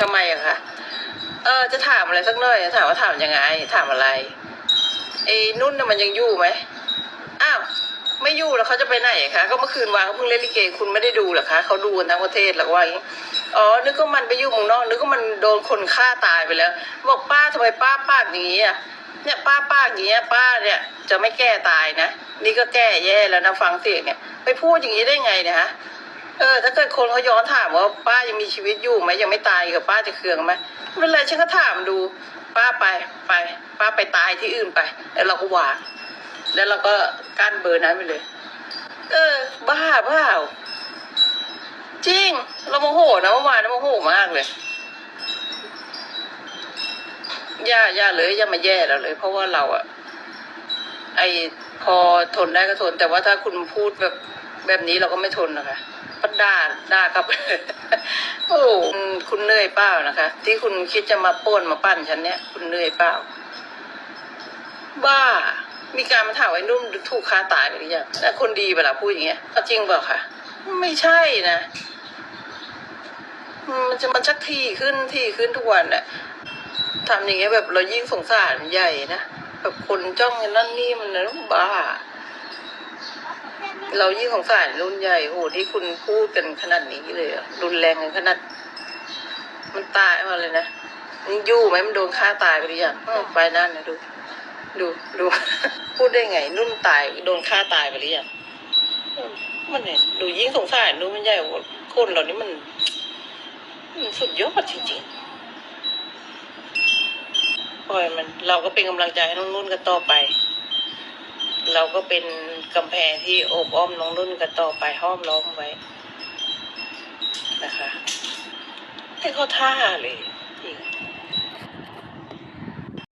ทำไมอะคะ เออ จะถามอะไรสักหน่อย ถามว่าถามยังไง ถามอะไรไอ้นุ่นน่ะมันยังอยู่ไหมอ้าว ไม่อยู่แล้วเขาจะไปไหนคะ ก็เมื่อคืนวางเขาเพิ่งเล่นลิเก คุณไม่ได้ดูหรอคะเขาดูกันทั้งประเทศหรอว่าอย่างงี้อ๋อ นึกว่ามันไปอยู่เมืองนอก นึกว่ามันโดนคนฆ่าตายไปแล้ว บอกป้าทำไมป้าปากอย่างนี้อะเนี่ยป้าปาอย่างเงี้ยป้าเนี่ยจะไม่แก้ตายนะ นี่ก็แก้แย่แล้วนะฟังเสียงเนี่ย ไปพูดอย่างนี้ได้ไงเนะฮะ เออถ้าเกิดคนเขาย้อนถามว่าป้ายังมีชีวิตอยู่ไหมยังไม่ตายกับป้าจะเคืองไหมไม่เป็นไรฉันก็ถามดู ป้าไปไป ป้าไปตายที่อื่นไปแล้วเราก็วางแล้วเราก็กั้นเบอร์นั้นไปเลย เออ บ้าเปล่าจริง เราโมโหนะเมื่อวานนะโมโหมากเลยย่าย่าเลยย่ามาแย่เราเลย เพราะว่าเราอะไอพอทนได้ก็ทน แต่ว่าถ้าคุณพูดแบบ แบบนี้เราก็ไม่ทนนะคะปัดด่าด่ากลับโอ้คุณเหนื่อยเปล่านะคะ ที่คุณคิดจะมาป้นมาปั้นฉันเนี่ย คุณเหนื่อยเปล่า บ้า มีการมาถามไอ้นุ่มถูกฆ่าตายไปหรือยังแล้วคนดีเวลาพูดอย่างเงี้ยจริงเปล่าคะไม่ใช่นะมันจะมันชักทีขึ้นทีขึ้นทุกวันอะทำอย่างเงี้ยแบบเรายิ่งสงสารใหญ่นะแบบคนจ้องอย่างนั่นนี่มันนะบ้า เรายิ่งสงสารรุ่นใหญ่โหที่คุณพูดกันขนาดนี้เลยอะรุนแรงกันขนาด มันตายมาเลยนะมันยู่ไหมมันโดนฆ่าตายไปหรือยังไปนั่นนะดู ดูดู พูดได้ไง นุ่นตายโดนฆ่าตายไปหรือยังมันเนี่ยดูยิ่งสงสารนุ่นมันใหญ่กว่าคนเหล่านี้มันมันสุดยอดจริงๆปล่อยมัน เราก็เป็นกำลังใจให้น้องนุ่นกันต่อไป เราก็เป็นกำแพงที่โอบอ้อมน้องนุ่นกันต่อไปห้อมล้อมไว้นะคะให้เขาท่าเลย